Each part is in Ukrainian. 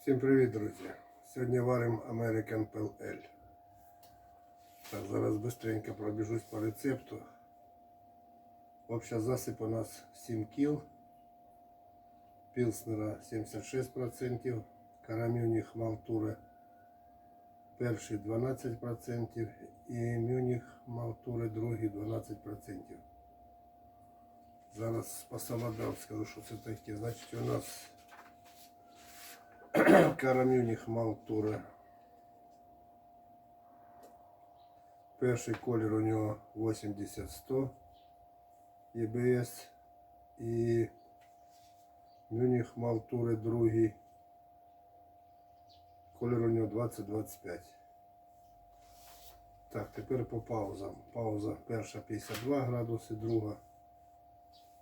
Всім привіт, друзі! Сьогодні варимо American Pale Ale. Так, зараз быстренько пробіжусь по рецепту. Обща засип у нас 7 кіл. Пілснера 76%, карамюних Малтури перший 12% і Мюних Малтури другий 12%. Зараз по скажу, що це таке. Значить у нас Карамюних Малтура. Перший колір у нього 80-100 ЄБС і Мюних Малтури другий. Колір у нього 20-25. Так, тепер по паузам. Пауза перша 52 градуси, друга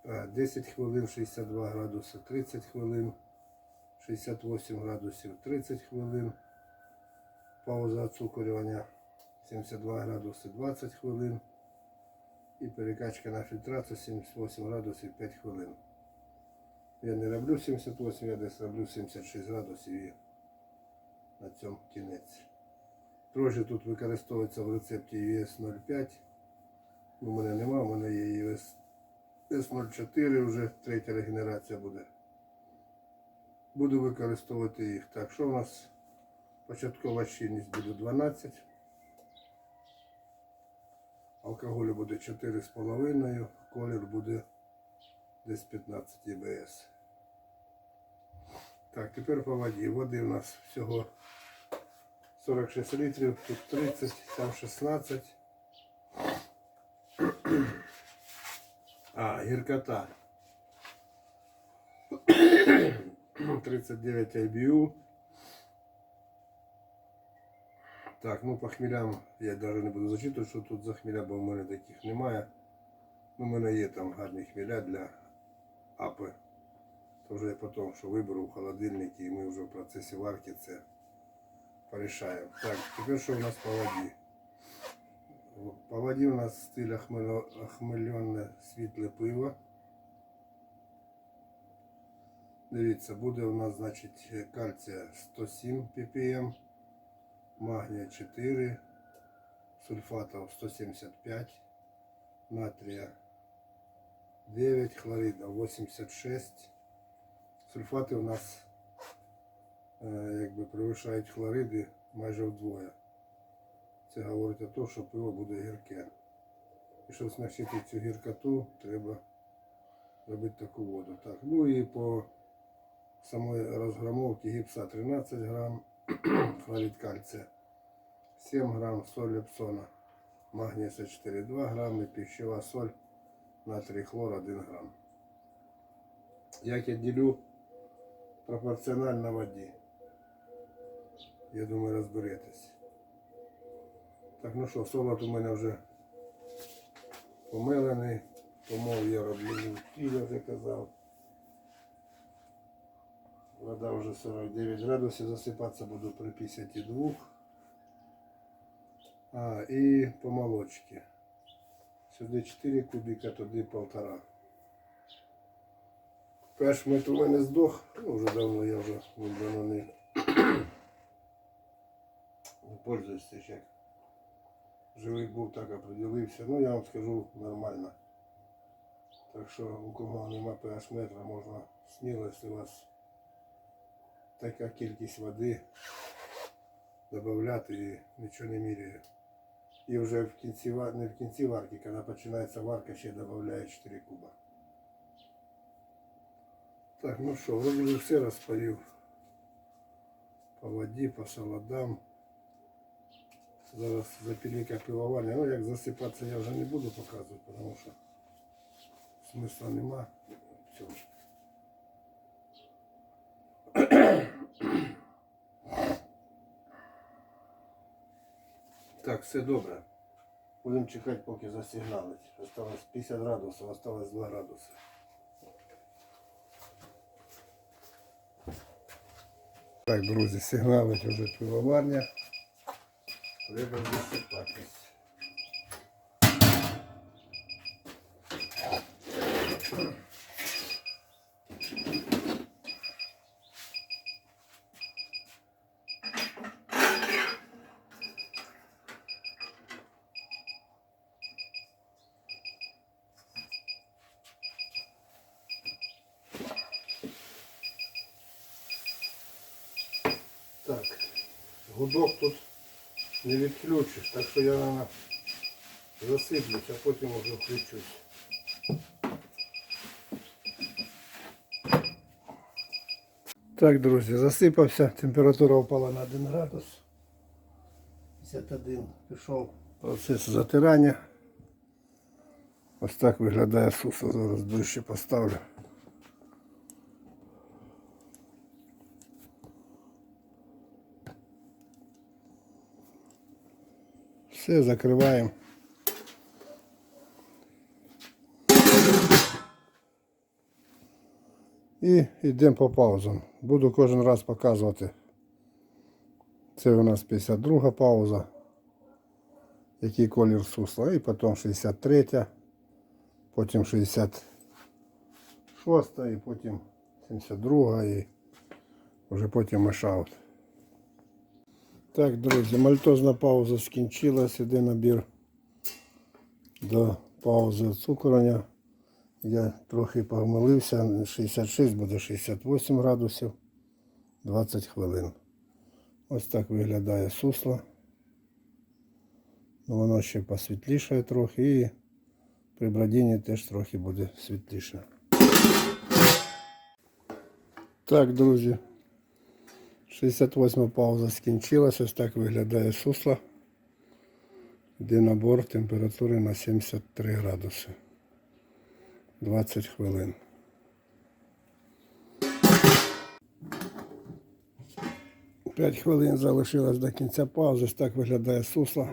е, 10 хвилин, 62 градуси, 30 хвилин. 68 градусів 30 хвилин. Пауза оцукорювання 72 градуси 20 хвилин. І перекачка на фільтрацію 78 градусів 5 хвилин. Я не роблю 78, я десь роблю 76 градусів і на цьому кінець. Дрожжі тут використовується в рецепті US 05. У мене нема, у мене є US S04 вже третя регенерація буде буду використовувати їх. Так, що у нас початкова щільність буде 12. Алкоголю буде 4,5, колір буде десь 15 ЄБС. Так, тепер по воді. Води у нас всього 46 літрів, тут 30, там 16. А, гіркота. 39 IBU. Так, ну по хмелям я навіть не буду зачитувати, що тут за хмеля, бо в мене таких немає. Ну, в мене є там гарні хмеля для апи. То вже я потім що виберу в холодильнику і ми вже в процесі варки це порішаємо. Так, тепер що у нас по воді? По воді у нас стиль охмельонне світле пиво. Дивіться, буде у нас, значить, кальція 107 ppm, магнія 4, сульфатів 175, натрія 9, хлорида 86. Сульфати у нас е, якби перевищають хлориди майже вдвоє. Це говорить о тому, що пиво буде гірке. І щоб смягчити цю гіркоту, треба робити таку воду. Так, ну і по самої розграмовки гіпса 13 грам, хлорид кальція 7 грам, соль епсона, магнія 4,2 грами, пищева соль, натрій хлор 1 грам. Як я ділю пропорціонально воді. Я думаю, розберетесь. Так, ну що, солод у мене вже помилений, помов я роблю, я вже казав. Вода вже 49 градусів, засипатися буду при 52. А, і по молочці. Сюди 4 кубика, туди 1,5. Пешмет у мене здох, ну вже давно я вже давно не, пользуюсь як. Живий був, так определився. Ну я вам скажу нормально. Так що у кого нема pH метра, можна сміло, якщо у вас така кількість води додати і нічого не міряю. І вже в кінці ва- не в кінці варки, коли починається варка, ще додаю 4 куба. Так, ну що, вроде би все розповів. По воді, по саладам. Зараз запіліка пивоварня. Ну як засипатися я вже не буду показувати, тому що смисла нема в Так, все добре. Будемо чекати, поки засигналить. Осталось 50 градусів, осталось 2 градуси. Так, друзі, сигналить вже пивоварня. Треба засипатись. Так, гудок тут не так що я наверное, засиплюсь, а потім вже включусь. Так, друзі, засипався, температура впала на 1 градус. 51 пішов процес затирання. Ось так виглядає суса. Зараз ближче поставлю. Все, закриваємо. І йдемо по паузам. Буду кожен раз показувати. Це у нас 52 пауза. Який колір сусла. І потім 63, потім 66, і потім 72 і вже потім мешаут. Так, друзі, мальтозна пауза скінчилась, іде набір до паузи цукрення. Я трохи помилився, 66 буде 68 градусів 20 хвилин. Ось так виглядає сусло. Ну, воно ще посвітлішає трохи і при бродінні теж трохи буде світліше. Так, друзі. 68 пауза скінчилася. Ось так виглядає сусло. Йде набор температури на 73 градуси. 20 хвилин. П'ять хвилин залишилось до кінця паузи. Ось так виглядає сусло.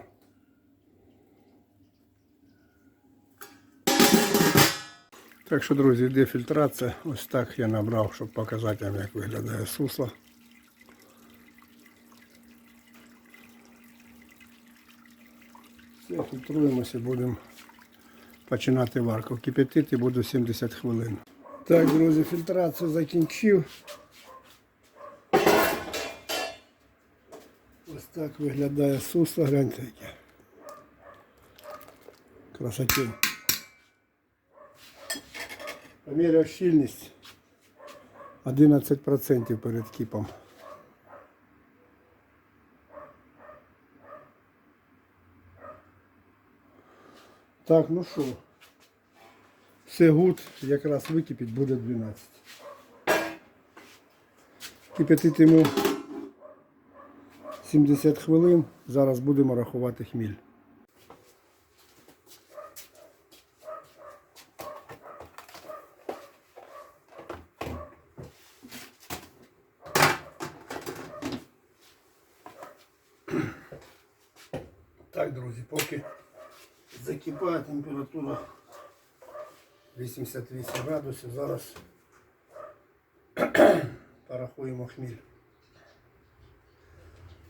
Так що, друзі, йде фільтрація. Ось так я набрав, щоб показати вам, як виглядає сусло. Все, фільтруємося, будемо починати варку. Кипятити буду 70 хвилин. Так, друзі, фільтрацію закінчив. Ось так виглядає сусло, гляньте яке. Красоті. Поміряв щільність 11% перед кипом. Так, ну що, все гуд, якраз википить, буде 12. Кипятитиму 70 хвилин, зараз будемо рахувати хміль. Так, друзі, поки закипає температура 88 градусів. Зараз порахуємо хміль.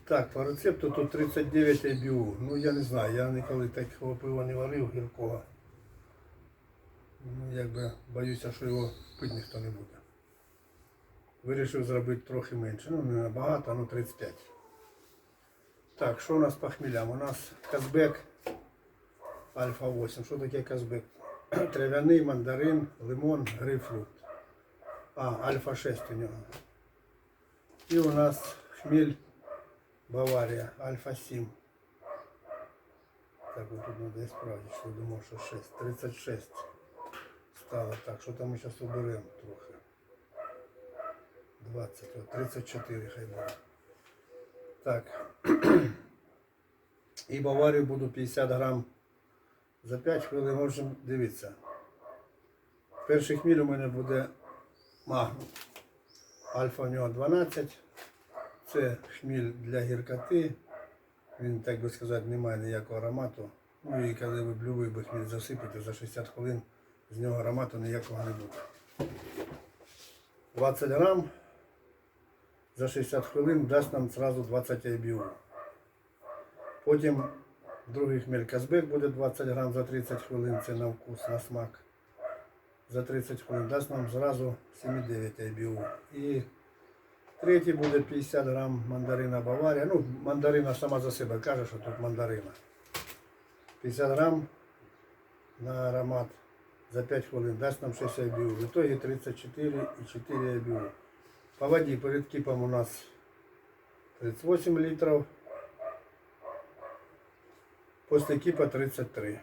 Так, по рецепту тут 39 IBU. Ну я не знаю, я ніколи такого пива не варив гіркого. Ну, якби боюся, що його пити ніхто не буде. Вирішив зробити трохи менше. Ну не набагато, ну 35. Так, що у нас по хмілям? У нас Казбек Альфа 8. Що таке Казбек? Трав'яний, мандарин, лимон, грейпфрут. А, Альфа 6 у нього. І у нас хміль Баварія, Альфа 7. Так, вот тут надо исправить, що думав, що 6. 36 стало. Так, що там ми зараз уберемо трохи. 20, от 34 хай буде. Так. І Баварію буду 50 грам За 5 хвилин можемо дивитися. Перший хміль у мене буде магнум. Альфа у нього 12. Це хміль для гіркоти. Він, так би сказати, не має ніякого аромату. Ну і коли ви блювий би хміль засипите за 60 хвилин, з нього аромату ніякого не буде. 20 грам за 60 хвилин дасть нам зразу 20 IBU. Потім другий хмель Казбек буде 20 грам за 30 хвилин, це на вкус, на смак. За 30 хвилин дасть нам зразу 7,9 IBU. І третій буде 50 грам мандарина Баварія. Ну, мандарина сама за себе каже, що тут мандарина. 50 грам на аромат за 5 хвилин дасть нам 6 IBU. В итоге 34,4 IBU. По воді перед кипом у нас 38 літрів. Після кіпа 33.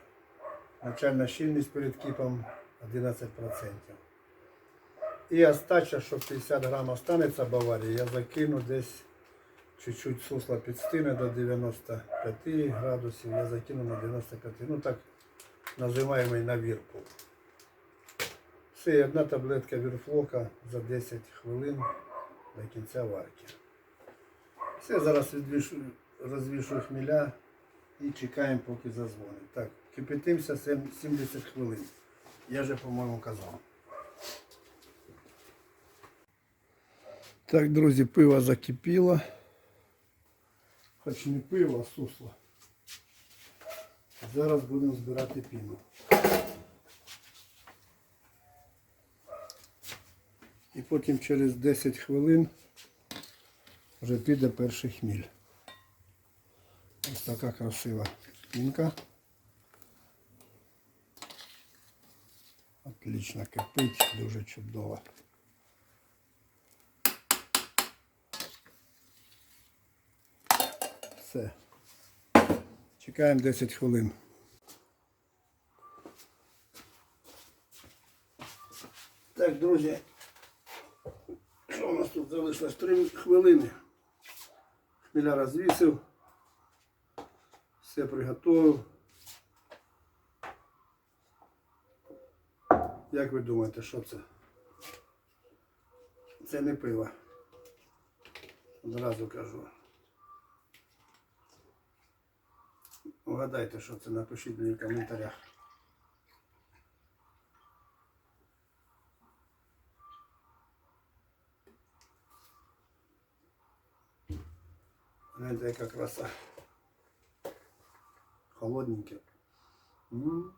Начальна щільність перед кіпом 11%. І остача, що 50 грам останеться Баварії, я закину десь чуть-чуть сусло підстине до 95 градусів, я закину на 95, ну так називаємо навірку. Все, одна таблетка вірфлока за 10 хвилин до кінця варки. Все, зараз розвішую хміля і чекаємо, поки зазвонить. Так, кипятимося 70 хвилин. Я же, по-моєму, казав. Так, друзі, пиво закипіло. Хоч не пиво, а сусло. Зараз будемо збирати піну. І потім через 10 хвилин вже піде перший хміль. Така красива пінка. Отлично кипить, дуже чудово. Все. Чекаємо 10 хвилин. Так, друзі, що у нас тут залишилось? 3 хвилини. Хмеля розвісив. Все приготував. Як ви думаєте, що це? Це не пиво. Одразу кажу. Угадайте, що це, напишіть мені в коментарях. Гляньте, яка краса. Холодненьке.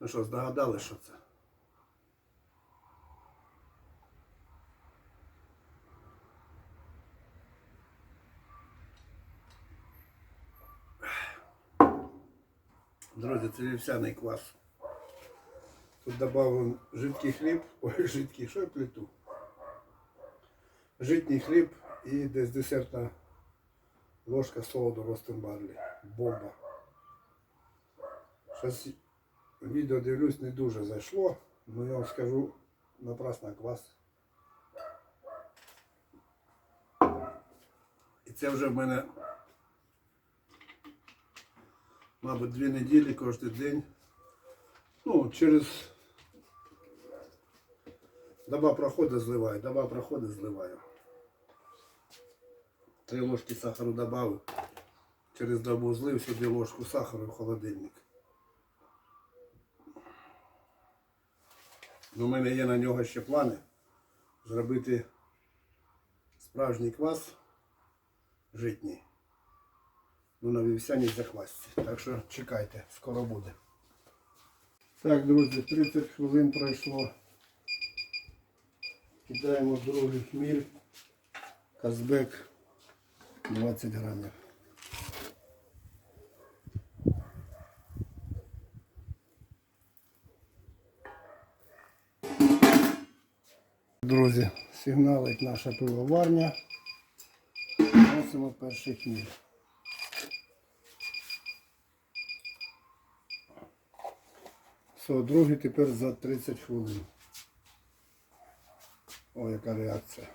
Ну що, здогадали, що це? Друзі, це вівсяний квас. Тут добавив жидкий хліб, ой, жидкий, що я плету? Житній хліб і десь десертна ложка солоду Ростенбарлі. Бомба. Щось відео дивлюсь, не дуже зайшло, але я вам скажу напрасно квас. І це вже в мене, мабуть, дві неділі кожен день. Через доба проходить зливаю, доба проходить зливаю. Три ложки сахару добавив. Через добу злив сюди ложку сахару в холодильник. Ну, У мене є на нього ще плани зробити справжній квас житній. Ну, на вівсяній заквасці. Так що чекайте, скоро буде. Так, друзі, 30 хвилин пройшло. Кидаємо другий хміль. Казбек 20 грамів. Друзі, сигналить наша пивоварня. Носимо перший хміль. Все, другий тепер за 30 хвилин. О, яка реакція.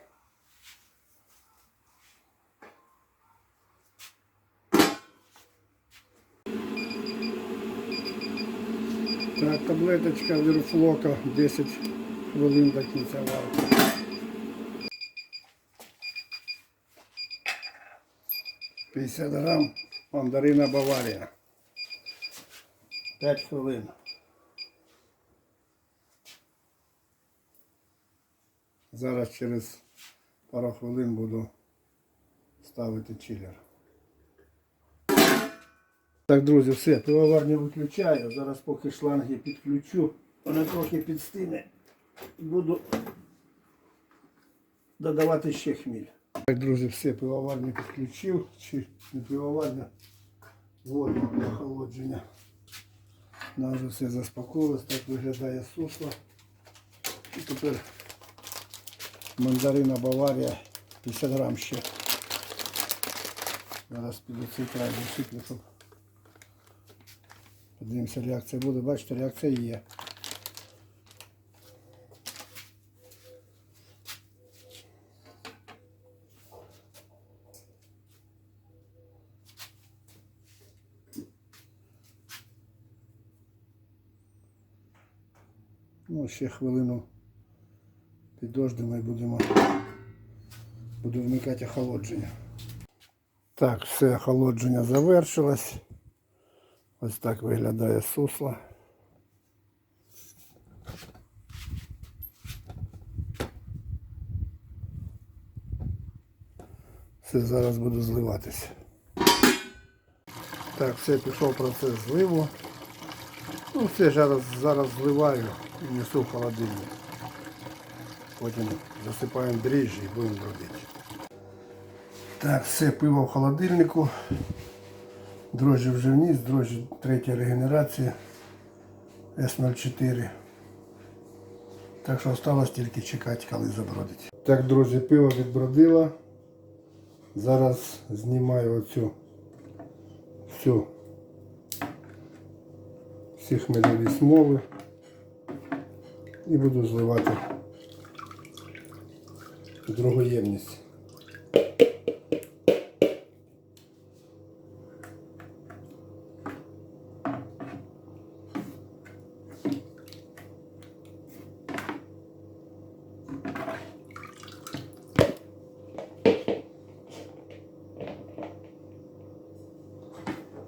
Так, таблеточка верфлока 10 хвилин до кінця варки. П'ятдесят грам мандарина Баварія. 5 хвилин. Зараз через пару хвилин буду ставити чилер. Так, друзі, все, пивоварню виключаю. Зараз поки шланги підключу, вона трохи підстине. Буду додавати ще хміль. Так, друзі, все, пивоварню підключив. Чи не пивоварня? Для охолодження. Нам вже все заспокоїлось, так виглядає сусло. І тепер мандарина Баварія 50 грам ще. Зараз піду цей край висиплю, щоб подивимося, реакція буде. Бачите, реакція є. Ну, ще хвилину підождемо і будемо буду вмикати охолодження. Так, все охолодження завершилось. Ось так виглядає сусло. Все зараз буду зливатися. Так, все пішов процес зливу. Ну, все зараз, зараз зливаю і несу в холодильник. Потім засипаємо дріжджі і будемо робити. Так, все пиво в холодильнику. Дрожжі вже вниз, дрожжі третя регенерація С04. Так що осталось тільки чекати, коли забродить. Так, друзі, пиво відбродило. Зараз знімаю оцю всю всі хмельові смоли і буду зливати другу ємність.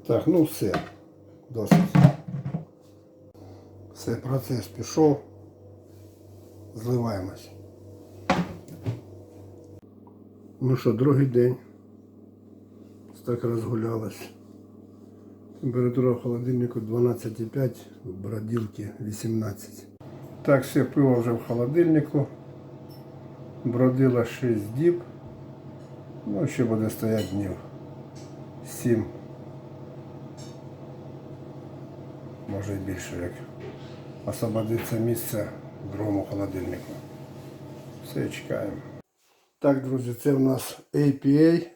Так, ну все, досить. Все, процес пішов. Зливаємось. Ну що, другий день. Так розгулялось. Температура в холодильнику 12,5, в бродилки 18. Так, все, пиво вже в холодильнику. Бродило 6 діб. Ну, ще буде стояти днів 7. Може і більше, як освободиться місце в другому холодильнику. Все, чекаємо. Так, друзі, це в нас APA.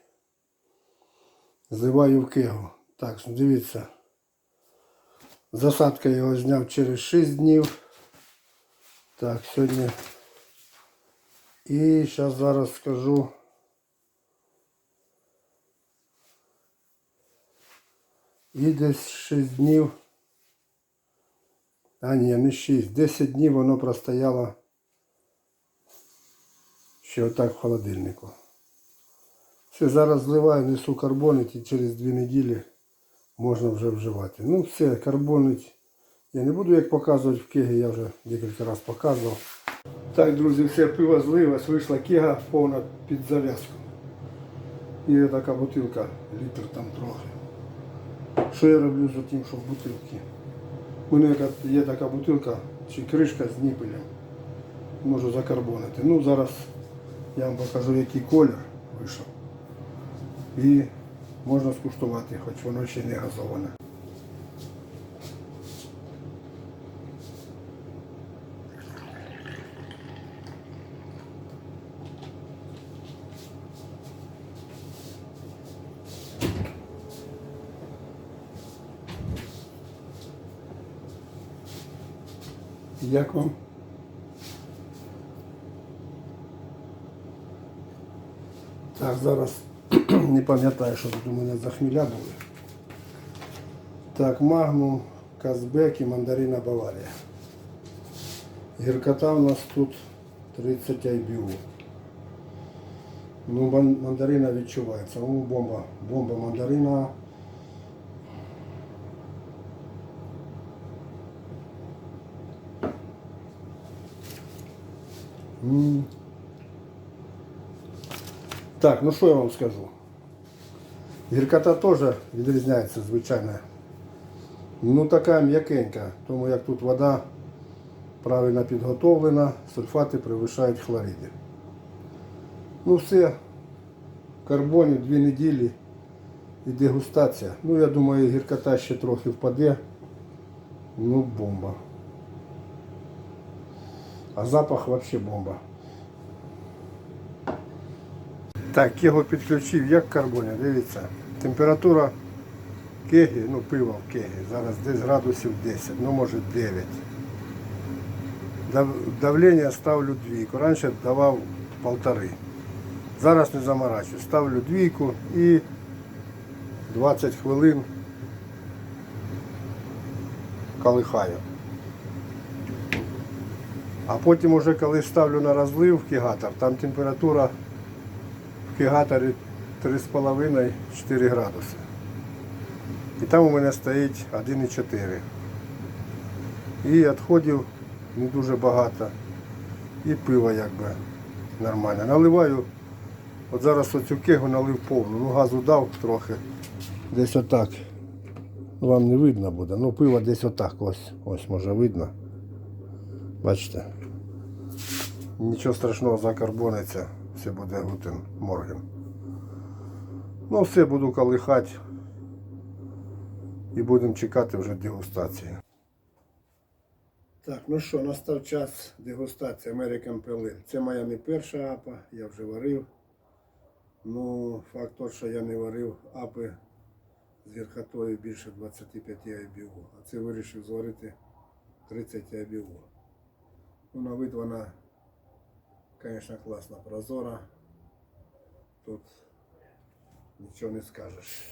Зливаю в кегу. Так, дивіться. Засадка я його зняв через 6 днів. Так, сьогодні. І зараз зараз скажу. І десь 6 днів. А ні, не 6. 10 днів воно простояло ще отак в холодильнику. Все, зараз зливаю, несу карбонить і через 2 неділі можна вже вживати. Ну все, карбонить. Я не буду як показувати в кегі, я вже декілька разів показував. Так, друзі, все пиво злилось, вийшла кега повна під зав'язку. І така бутилка, літр там трохи. Що я роблю за тим, що в бутилці? У мене є така бутилка чи кришка з ніпелем. Можу закарбонити. Ну зараз я вам покажу, який колір вийшов. І можна скуштувати, хоч воно ще не газоване. Як вам? Так, зараз не пам'ятаю, що тут у мене за хміля були. Так, Магнум, Казбек і мандарина Баварія. Гіркота у нас тут 30 IBU. Ну, мандарина відчувається. О, бомба. Бомба мандарина. М. Так, ну що я вам скажу? Гіркота теж відрізняється, звичайно. Ну така м'якенька, тому як тут вода правильно підготовлена, сульфати перевищають хлориди. Ну все, карбоні дві неділі і дегустація. Ну, я думаю, гіркота ще трохи впаде. Ну, бомба. А запах взагалі бомба. Так, його підключив як карбоні, дивіться. Температура кегі, ну пива в кегі, зараз десь градусів 10, ну може 9. Дав- Давлення ставлю двійку. Раніше давав полтори. Зараз не заморачую. Ставлю двійку і 20 хвилин колихаю. А потім уже коли ставлю на розлив в кігатор, там температура в кігаторі 3,5-4 градуси. І там у мене стоїть 1,4. І відходів не дуже багато. І пиво якби нормально. Наливаю, от зараз оцю кегу налив повну, ну газу дав трохи. Десь отак. Вам не видно буде. Ну пиво десь отак ось. Ось може видно. Бачите? Нічого страшного закарбониться, все буде гутен морген. Ну все буду колихати і будемо чекати вже дегустації. Так, ну що, настав час дегустації American Pale Це моя не перша апа, я вже варив. Ну, факт той, що я не варив апи з гіркотою більше 25 IBU. А це вирішив зварити 30 IBU. Ну, на вид вона, звісно, класна, прозора. Тут нічого не скажеш.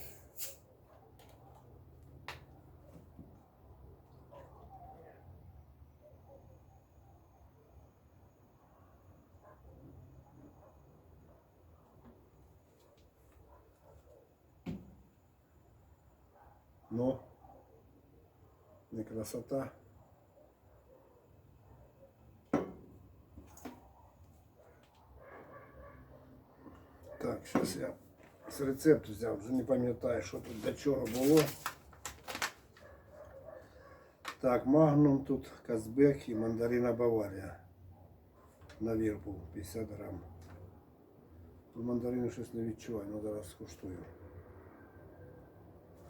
Ну, не красота. Зараз я з рецепту взяв, вже не пам'ятаю, що тут до чого було. Так, магнум тут Казбек і мандарина Баварія. Набір був 50 грам. Тут мандарини щось не відчуваю, ну зараз скуштую.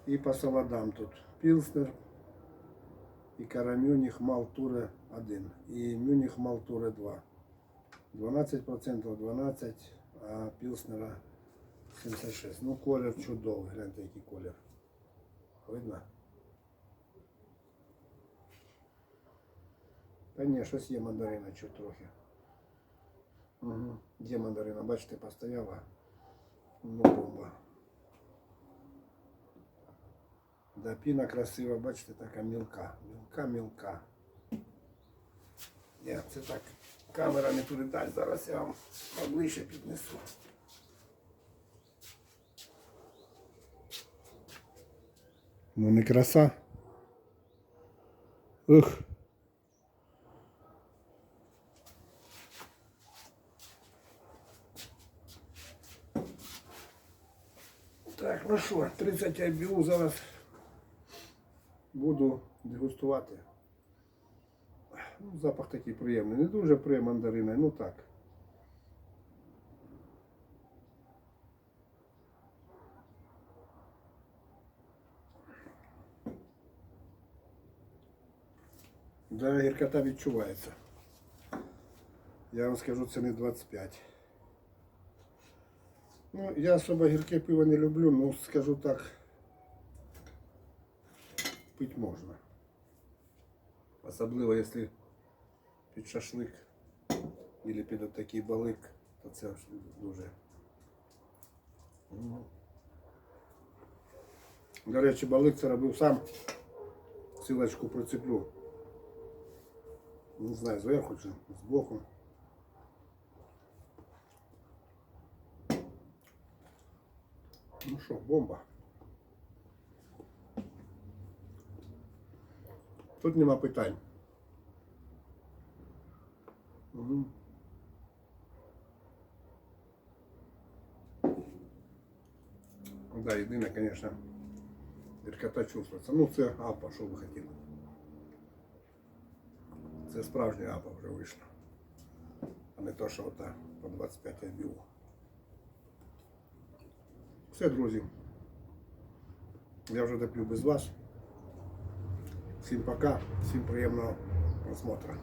І по солодам тут Пілснер і Карамюніх Малтуре 1 і Мюніх Малтуре 2. 12% 12, а Пілснера 76. Ну, колір чудовий, гляньте, який колір. Видно? Та ні, щось є мандарина чуть трохи. Угу. Є мандарина, бачите, постояла. Ну, бомба. Да, піна красива, бачите, така мілка. Мілка, мілка. Ні, це так. Камера не туди дасть, зараз я вам поближче піднесу. Ну не краса. Ух. Так, ну що, 30 IBU зараз буду дегустувати. Ну, запах такий приємний. Не дуже приємний мандарина, ну так. Да, гіркота відчувається. Я вам скажу, це не 25. Ну, я особо гірке пиво не люблю, ну скажу так. Пить можна. Особливо, якщо під шашлик або під такий балик, то це дуже. До речі, балик це робив сам. Силочку прицеплю. Не знаю, зверху чи збоку. Ну що, бомба. Тут нема питань. Угу. Да, єдине, конечно, гіркота чувствується. Ну, це апа, що ви хотіли. Це справжня апа вже вийшла. А не то, що ота по 25 IBU. Все, друзі. Я вже доплю без вас. Всім пока, всім приємного просмотру.